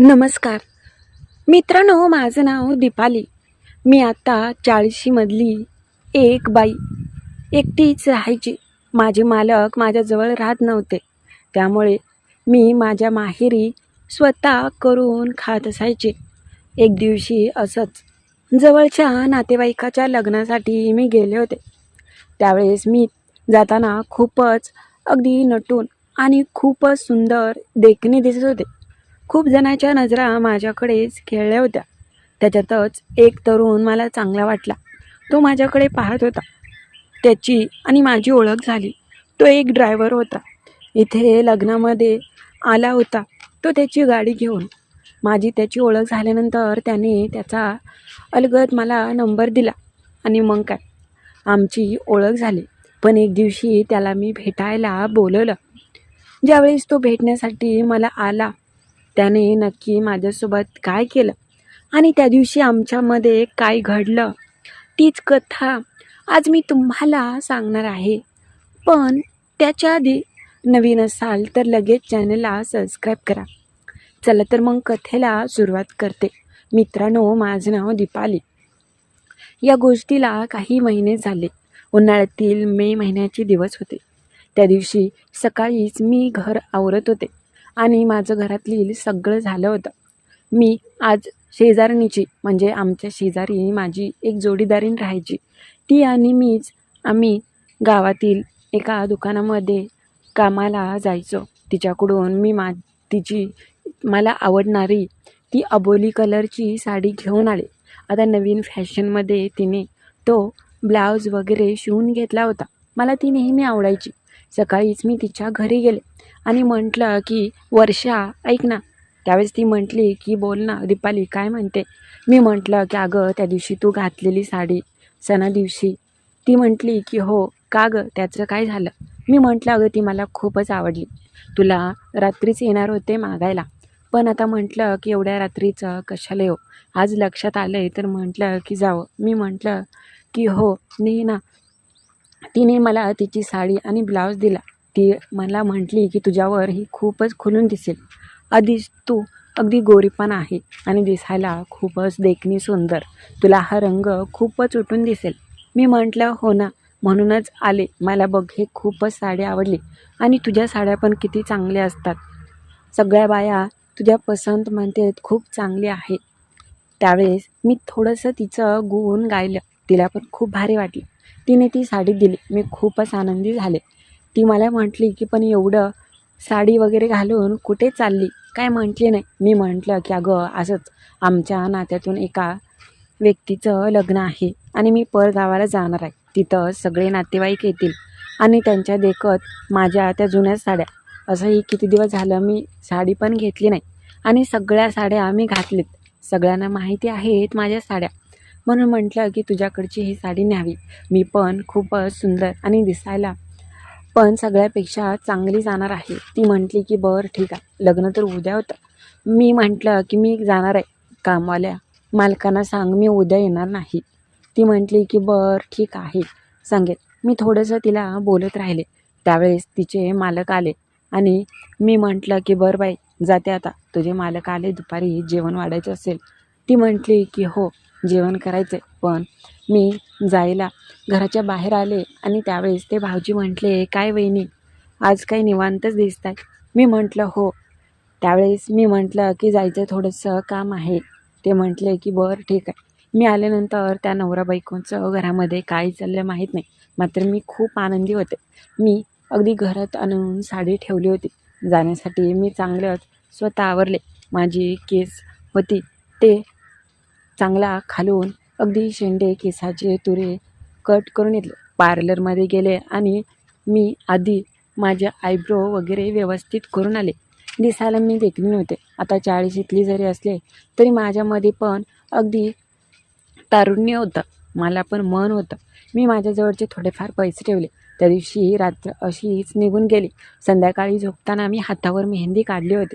नमस्कार. मित्रांनो माझं नाव दीपाली. मी आत्ता चाळीशीमधली एक बाई. एकटीच राहायची. माझे मालक माझ्याजवळ राहत नव्हते. त्यामुळे मी माझ्या माहेरी स्वतः करून खात असायचे. एक दिवशी असंच जवळच्या नातेवाईकाच्या लग्नासाठी मी गेले होते. त्यावेळेस मी जाताना खूपच अगदी नटून आणि खूपच सुंदर देखणी दिसत होते. खूप जणांच्या नजरा माझ्याकडेच खेळल्या होत्या. त्याच्यातच एक तरुण मला चांगला वाटला. तो माझ्याकडे पाहत होता. त्याची आणि माझी ओळख झाली. तो एक ड्रायव्हर होता. इथे लग्नामध्ये आला होता. तो त्याची गाडी घेऊन. माझी त्याची ओळख झाल्यानंतर त्याने त्याचा अलगद मला नंबर दिला. आणि मग काय? आमची ओळख झाली. पण एक दिवशी त्याला मी भेटायला बोलवलं. ज्यावेळेस तो भेटण्यासाठी मला आला त्याने नक्की माझ्यासोबत काय केलं? आणि त्या दिवशी आमच्यामध्ये काय घडलं? तीच कथा आज मी तुम्हाला सांगणार आहे. पण त्याच्या आधी नवीन असाल तर लगेच चॅनलला सबस्क्राईब करा. चला तर मग कथेला सुरुवात करते. मित्रांनो माझं नाव दीपाली. या गोष्टीला काही महिने झाले. उन्हाळ्यातील मे महिन्याचे दिवस होते. त्या दिवशी सकाळीच मी घर आवरत होते. आणि माझं घरातील सगळं झालं होतं. मी आज शेजारणीची म्हणजे आमच्या शेजारी माझी एक जोडीदारीण राहायची. ती आणि मीच आम्ही गावातील एका दुकानामध्ये कामाला जायचो. तिच्याकडून मी मा तिची मला आवडणारी ती अबोली कलरची साडी घेऊन आले. आता नवीन फॅशनमध्ये तिने तो ब्लाऊज वगैरे शिवून घेतला होता. मला ती नेहमी आवडायची. सकाळीच मी तिच्या घरी गेले. आणि म्हटलं की वर्षा ऐक ना. त्यावेळेस ती म्हटली की बोल ना दीपाली काय म्हणते? मी म्हटलं की अगं त्या दिवशी तू घातलेली साडी सणा दिवशी. ती म्हटली की हो का गं? त्याचं काय झालं? मी म्हटलं अगं ती मला खूपच आवडली. तुला रात्रीच येणार होते मागायला. पण आता म्हटलं की एवढ्या रात्रीचं कशाला येऊ? आज लक्षात आलं आहे तर म्हटलं की जावं. मी म्हटलं की हो नाही ना. तिने मला तिची साडी आणि ब्लाऊज दिला. ती मला म्हटली की तुझ्यावर ही खूपच खुलून दिसेल. आधीच तू अगदी गोरीपण आहे आणि दिसायला खूपच देखणी सुंदर. तुला हा रंग खूपच उठून दिसेल. मी म्हटलं हो ना. म्हणूनच आले. मला बघ हे खूपच साडी आवडली आणि तुझ्या साड्या पण किती चांगल्या असतात. सगळ्या बाया तुझ्या पसंत म्हणतात खूप चांगली आहे. त्यावेळेस मी थोडंसं तिचं गुण गायलं. तिला पण खूप भारी वाटलं. तिने ती साडी दिली. मी खूपच आनंदी झाले. ती मला म्हटली की पण एवढं साडी वगैरे घालून कुठे चालली? काय म्हटली नाही? मी म्हटलं की अगं असंच. आमच्या नात्यातून एका व्यक्तीचं लग्न आहे आणि मी परगावाला जाणार आहे. तिथं सगळे नातेवाईक येतील आणि त्यांच्या देखत माझ्या त्या जुन्या साड्या. असंही किती दिवस झालं मी साडी पण घेतली नाही आणि सगळ्या साड्या मी घातलीत. सगळ्यांना माहिती आहेत माझ्या साड्या. म्हणून म्हटलं की तुझ्याकडची ही साडी न्यावी. मी पण खूपच सुंदर आणि दिसायला पण सगळ्यापेक्षा चांगली जाणार आहे. ती म्हटली की बरं ठीक आहे. लग्न तर उद्या होतं. मी म्हटलं की मी जाणार आहे कामवाल्या. मालकांना सांग मी उद्या येणार नाही. ती म्हटली की बरं ठीक आहे. सांगेल मी थोडंसं तिला बोलत राहिले. त्यावेळेस तिचे मालक आले आणि मी म्हटलं की बरं बाई जाते आता. तुझे मालक आले दुपारी जेवण वाढायचं असेल. ती म्हटली की हो जेवण करायचं पण मी जायला. घराच्या बाहेर आले आणि त्यावेळेस ते भाऊजी म्हटले काय वहिनी आज काही निवांतच दिसत आहे मी म्हटलं हो. त्यावेळेस मी म्हटलं की जायचं थोडंसं काम आहे. ते म्हटले की बरं ठीक आहे. मी आल्यानंतर त्या नवरा बायकोंचं घरामध्ये काय चाललं माहीत नाही. मात्र मी खूप आनंदी होते. मी अगदी घरात आणून साडी ठेवली होती. जाण्यासाठी मी चांगलंच स्वतः आवरले माझी केस होती. ते चांगला खालून अगदी शेंडे केसाचे तुरे कट करून घेतले. पार्लरमध्ये गेले आणि मी आधी माझ्या आयब्रो वगैरे व्यवस्थित करून आले. दिसायला मी देखणी नव्हते. आता चाळीशीतली जरी असले तरी माझ्यामध्ये पण अगदी तारुण्य होतं. मला पण मन होतं. मी माझ्याजवळचे थोडेफार पैसे ठेवले. त्या दिवशी रात्र अशीच निघून गेली. संध्याकाळी झोपताना मी हातावर मेहंदी काढली होती.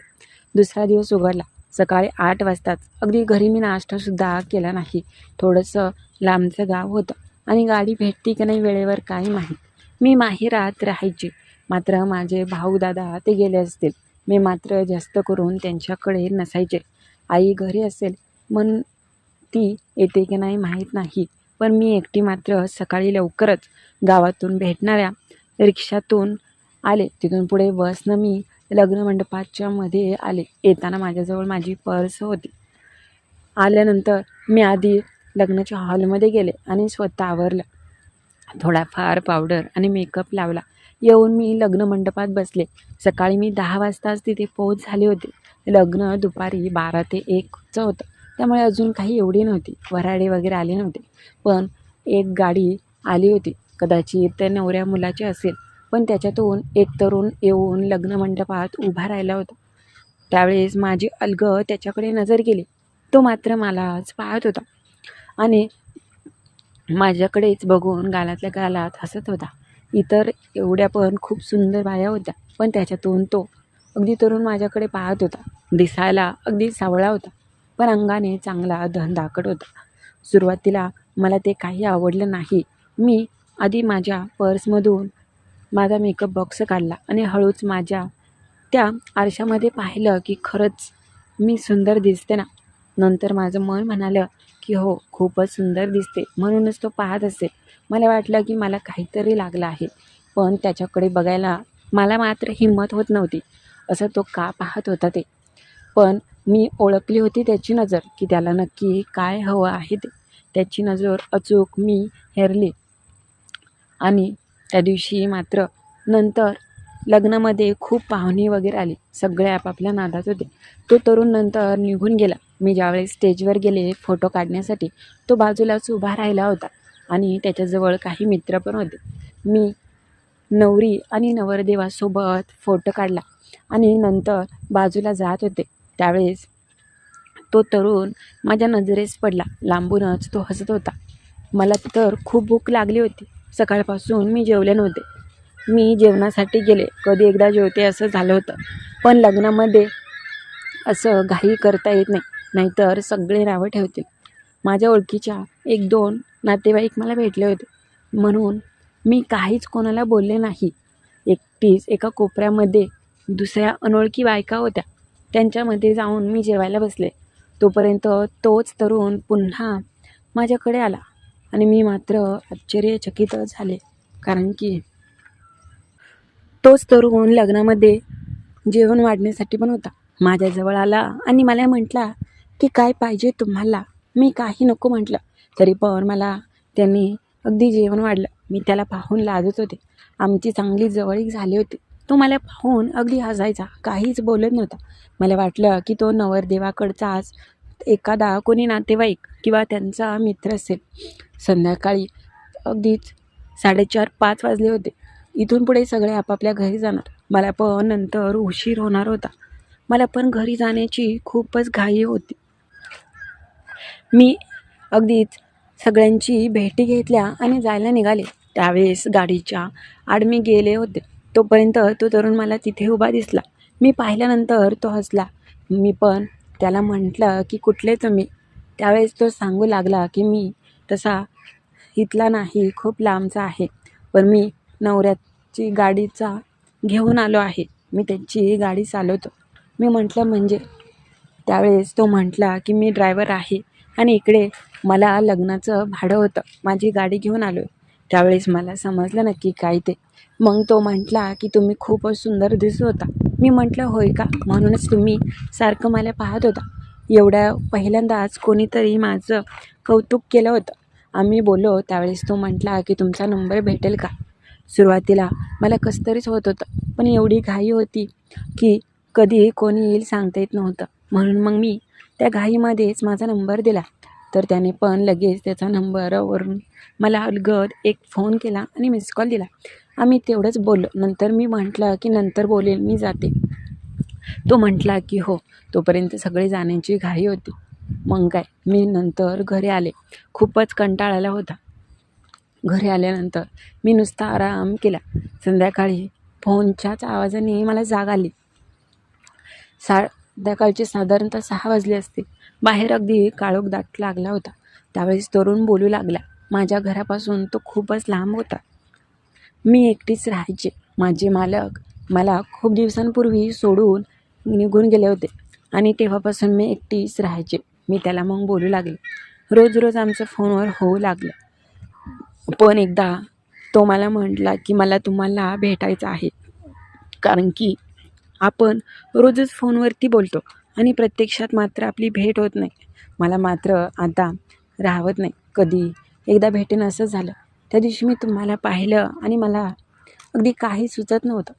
दुसरा दिवस उघडला. सकाळी आठ वाजताच. अगदी घरी मी नाश्तासुद्धा केला नाही. थोडंसं लांबचं गाव होतं आणि गाडी भेटती की नाही वेळेवर काही माहीत. मी माहेरात राहायची. मात्र माझे भाऊ दादा ते गेले असतील. मी मात्र जास्त करून त्यांच्याकडे नसायचे. आई घरी असेल मन ती येते की नाही माहीत नाही. पण मी एकटी मात्र सकाळी लवकरच गावातून भेटणाऱ्या रिक्षातून आले. तिथून पुढे बसनं मी लग्नमंडपाच्या मध्ये आले. येताना माझ्याजवळ माझी पर्स होती. आल्यानंतर मी आधी लग्नाच्या हॉलमध्ये गेले आणि स्वतः आवरलं थोडाफार पावडर आणि मेकअप लावला. येऊन मी लग्नमंडपात बसले. सकाळी मी दहा वाजताच तिथे पोहोच झाले होते. लग्न दुपारी बारा ते एकचं होतं. त्यामुळे अजून काही एवढी नव्हती. वराडे वगैरे आले नव्हते. पण एक गाडी आली होती. कदाचित त्या नवऱ्या मुलाची असेल. पण त्याच्यातून एक तरुण येऊन लग्नमंडपात उभा राहिला होता. त्यावेळेस माझी अलग त्याच्याकडे नजर गेली. तो मात्र मलाच पाहत होता आणि माझ्याकडेच बघून गालातल्या गालात हसत होता. इतर एवढ्या पण खूप सुंदर बाया होत्या पण त्याच्यातून तो अगदी तरुण माझ्याकडे पाहत होता. दिसायला अगदी सावळा होता पण अंगाने चांगला धनदाकट होता. सुरुवातीला मला ते काही आवडलं नाही. मी आधी माझ्या पर्समधून माझा मेकअप बॉक्स काढला आणि हळूच माझ्या त्या आरशामध्ये पाहिलं की खरंच मी सुंदर दिसते ना. नंतर माझं मन म्हणालं की हो खूपच सुंदर दिसते. म्हणूनच तो पाहत असेल मला वाटलं की मला काहीतरी लागलं आहे. पण त्याच्याकडे बघायला मला मात्र हिंमत होत नव्हती. असं तो का पाहत होता ते? पण मी ओळखली होती त्याची नजर की त्याला नक्की काय हवं आहे ते. त्याची नजर अचूक मी हेरली. आणि त्या दिवशी मात्र नंतर लग्नामध्ये खूप पाहुणे वगैरे आली. सगळे आपापल्या नादात होते. तो तरुण नंतर निघून गेला. मी ज्यावेळेस स्टेजवर गेले फोटो काढण्यासाठी तो बाजूलाच उभा राहिला होता आणि त्याच्याजवळ काही मित्र पण होते. मी नवरी आणि नवरदेवासोबत फोटो काढला आणि नंतर बाजूला जात होते. त्यावेळेस तो तरुण माझ्या नजरेस पडला. लांबूनच तो हसत होता. मला तर खूप भूक लागली होती. सकाळपासून मी जेवले नव्हते. मी जेवणासाठी गेले. कधी एकदा जेवते असं झालं होतं. पण लग्नामध्ये असं घाई करता येत नाही. नाहीतर सगळे नावं ठेवतील. माझ्या ओळखीच्या एक दोन नातेवाईक मला भेटले होते. म्हणून मी काहीच कोणाला बोलले नाही. एकटीच एका कोपऱ्यामध्ये दुसऱ्या अनोळखी बायका होत्या. त्यांच्यामध्ये जाऊन मी जेवायला बसले. तोपर्यंत तोच तरुण पुन्हा माझ्याकडे आला. आणि मी मात्र आश्चर्यचकित झाले कारण की तोच तरुण लग्नामध्ये जेवण वाढण्यासाठी पण होता. माझ्याजवळ आला आणि मला म्हटला की काय पाहिजे तुम्हाला? मी काही नको म्हटलं. तरी पण मला त्यांनी अगदी जेवण वाढलं. मी त्याला पाहून लाजत होते. आमची चांगली जवळीक झाली होती. तो मला पाहून अगदी हसायचा. काहीच बोलत नव्हता. मला वाटलं की तो नवरदेवाकडचाच एखादा कोणी नातेवाईक किंवा त्यांचा मित्र असेल संध्याकाळी अगदीच साडेचार पाच वाजले होते. इथून पुढे सगळे आपापल्या घरी जाणार. मला पण नंतर उशीर होणार होता. मला पण घरी जाण्याची खूपच घाई होती. मी अगदीच सगळ्यांची भेटी घेतल्या आणि जायला निघाले. त्यावेळेस गाडीच्या आड मी गेले होते. तोपर्यंत तो तरुण मला तिथे उभा दिसला. मी पाहिल्यानंतर तो हसला. मी पण त्याला म्हटलं की कुठले तुम्ही? त्यावेळेस तो सांगू लागला की मी तसा इथला नाही खूप लांबचा आहे. पण मी नवऱ्याची गाडीचा घेऊन आलो आहे. मी त्यांची गाडी चालवतो. मी म्हटलं म्हणजे? त्यावेळेस तो म्हटला की मी ड्रायव्हर आहे आणि इकडे मला लग्नाचं भाडं होतं. माझी गाडी घेऊन आलो त्यावेळेस मला समजलं नक्की काय ते. मग तो म्हटला की तुम्ही खूपच सुंदर दिसत होता. मी म्हटलं होय का? म्हणूनच तुम्ही सारखं मला पाहत होता. एवढ्या पहिल्यांदाच कोणीतरी माझं कौतुक केलं होतं. आम्ही बोललो त्यावेळेस तो म्हटला की तुमचा नंबर भेटेल का? सुरुवातीला मला कसं तरीच होत होतं पण एवढी घाई होती की कधी कोणी येईल सांगता येत नव्हतं. म्हणून मग मी त्या घाईमध्येच माझा नंबर दिला. तर त्याने पण लगेच त्याचा नंबरवरून मला अलगद एक फोन केला आणि मिस कॉल दिला. आम्ही तेवढंच बोललो. नंतर मी म्हटलं की नंतर बोलेल मी जाते. तो म्हटला की हो तोपर्यंत सगळे जाण्याची घाई होती. मग काय मी नंतर घरी आले. खूपच कंटाळाला होता. घरी आल्यानंतर मी नुसता आराम केला. संध्याकाळी फोनच्याच आवाजाने मला जाग आली. संध्याकाळचे साधारणतः सहा वाजले असते बाहेर अगदी काळोख दाट लागला होता. त्यावेळेस तरुण बोलू लागला. माझ्या घरापासून तो खूपच लांब होता. मी एकटीच राहायचे. माझे मालक मला खूप दिवसांपूर्वी सोडून निघून गेले होते आणि तेव्हापासून मी एकटीच राहायचे. मी त्याला मग बोलू लागले. रोज रोज आमचं फोनवर होऊ लागलं. पण एकदा तो मला म्हटला की मला तुम्हाला भेटायचं आहे. कारण की आपण रोजच फोनवरती बोलतो आणि प्रत्यक्षात मात्र आपली भेट होत नाही. मला मात्र आता राहवत नाही. कधी एकदा भेटेन असं झालं. त्या दिवशी मी तुम्हाला पाहिलं आणि मला अगदी काही सुचत नव्हतं.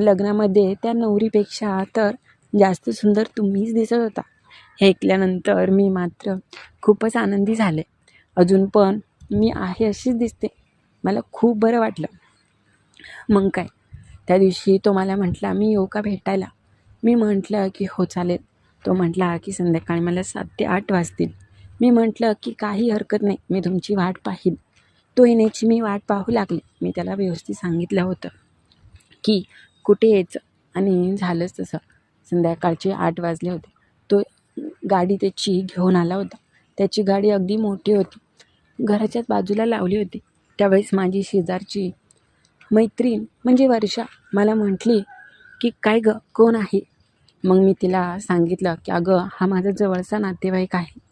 लग्नामध्ये त्या नवरीपेक्षा तर जास्त सुंदर तुम्हीच दिसत होता. हे ऐकल्यानंतर मी मात्र खूपच आनंदी झाले. अजून पण मी आहे अशीच दिसते. मला खूप बरं वाटलं. मग काय? त्या दिवशी तो मला म्हटला मी येऊ का भेटायला? मी म्हटलं की हो चालेल. तो म्हटला की संध्याकाळी मला सात ते आठ वाजतील. मी म्हटलं की काही हरकत नाही. मी तुमची वाट पाहीन. तो येण्याची मी वाट पाहू लागले. मी त्याला व्यवस्थित सांगितलं होतं की कुठे यायचं? आणि झालंच तसं. संध्याकाळचे आठ वाजले होते. तो गाडी त्याची घेऊन आला होता. त्याची गाडी अगदी मोठी होती. घराच्याच बाजूला लावली होती. त्यावेळेस माझी शेजारची मैत्रीण म्हणजे वर्षा मला म्हटली की काय गं कोण आहे? मग मी तिला सांगितलं की अगं हा माझा जवळचा नातेवाईक आहे.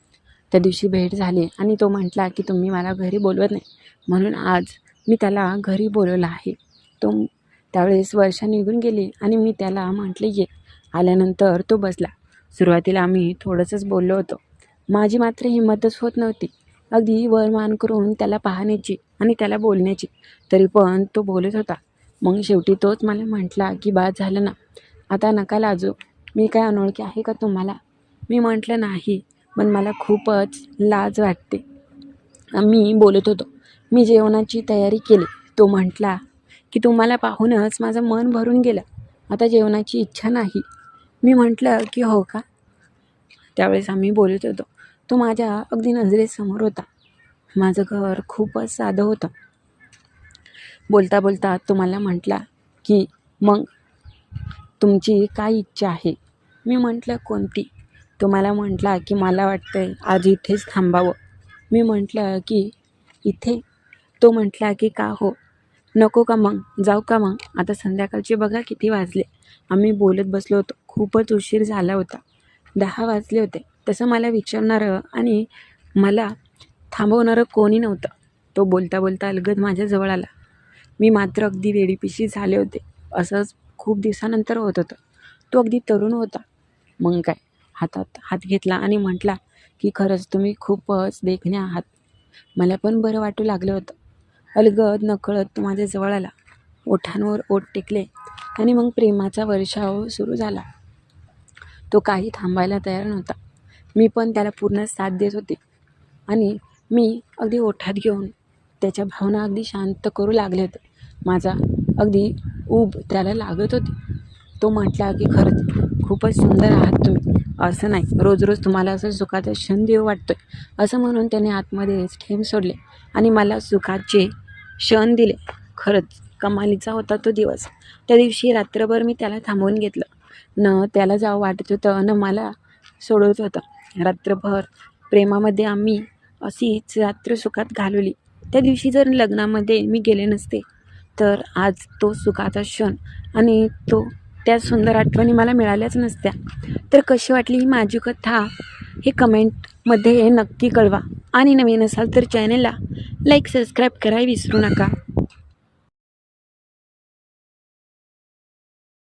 त्या दिवशी भेट झाली आणि तो म्हटला की तुम्ही मला घरी बोलवत नाही. म्हणून आज मी त्याला घरी बोलवलं आहे. तो त्यावेळेस वर्षा निघून गेली आणि मी त्याला म्हटले ये. आल्यानंतर तो बसला. सुरुवातीला आम्ही थोडंसंच बोललो होतो. माझी मात्र हिंमतच होत नव्हती. अगदी वरमान करून त्याला पाहण्याची आणि त्याला बोलण्याची. तरी पण तो बोलत होता. मग शेवटी तोच मला म्हटला की बाद झालं ना. आता नका लाजू. मी काय अनोळखी आहे का तुम्हाला? मी म्हटलं नाही. पण मला खूपच लाज वाटते. मी बोलत होतो मी जेवणाची तयारी केली. तो म्हटला की तुम्हाला पाहूनच माझं मन भरून गेलं. आता जेवणाची इच्छा नाही. मी म्हटलं की हो का? त्यावेळेस आम्ही बोलत होतो तो माझ्या अगदी नजरेसमोर होता. माझं घर खूपच साधं होतं. बोलता बोलता तो मला म्हटला की मग तुमची काय इच्छा आहे? मी म्हटलं कोणती? तो मला म्हटला की मला वाटतं आहे आज इथेच थांबावं. मी म्हटलं की इथे? तो म्हटला की का हो? नको का मग? जाऊ का मग? आता संध्याकाळचे बघा किती वाजले. आम्ही बोलत बसलो होतो. खूपच उशीर झाला होता. दहा वाजले होते. तसं मला विचारणारं आणि मला थांबवणारं कोणी नव्हतं. तो बोलता बोलता अलगद माझ्याजवळ आला. मी मात्र अगदी वेडीपिशी झाले होते. असंच खूप दिवसानंतर होत होतं. तो अगदी तरुण होता. मग काय? हातात हात घेतला आणि म्हटला की खरंच तुम्ही खूपच देखणे आहात. मला पण बरं वाटू लागलं होतं. अलगद नकळत तो माझ्याजवळ आला. ओठांवर ओठ टेकले आणि मग प्रेमाचा वर्षाव सुरू झाला. तो काही थांबायला तयार नव्हता. मी पण त्याला पूर्ण साथ देत होते आणि मी अगदी ओठात घेऊन त्याच्या भावना अगदी शांत करू लागले होते. माझा अगदी ऊब त्याला लागत होती. तो म्हटला की खरंच खूपच सुंदर आहात तुम्ही. असं नाही. रोज रोज तुम्हाला असं सुखाचा क्षण देऊ आहे असं म्हणून त्याने आतमध्येच ठेम सोडले आणि मला सुखाचे क्षण दिले. खरंच कमालीचा होता तो दिवस. त्या दिवशी रात्रभर मी त्याला थांबवून घेतलं. न त्याला जावं वाटत होतं न मला सोडवत होतं. रात्रभर प्रेमामध्ये आम्ही अशीच रात्र सुखात घालवली. त्या दिवशी जर लग्नामध्ये मी गेले नसते तर आज तो सुखाचा क्षण आणि तो त्या सुंदर आठवणी मला मिळाल्याच नसत्या. तर कशी वाटली ही माझी कथा? हे कमेंटमध्ये नक्की कळवा. आणि नवीन असाल तर चॅनलला लाईक सबस्क्राईब करायला विसरू नका.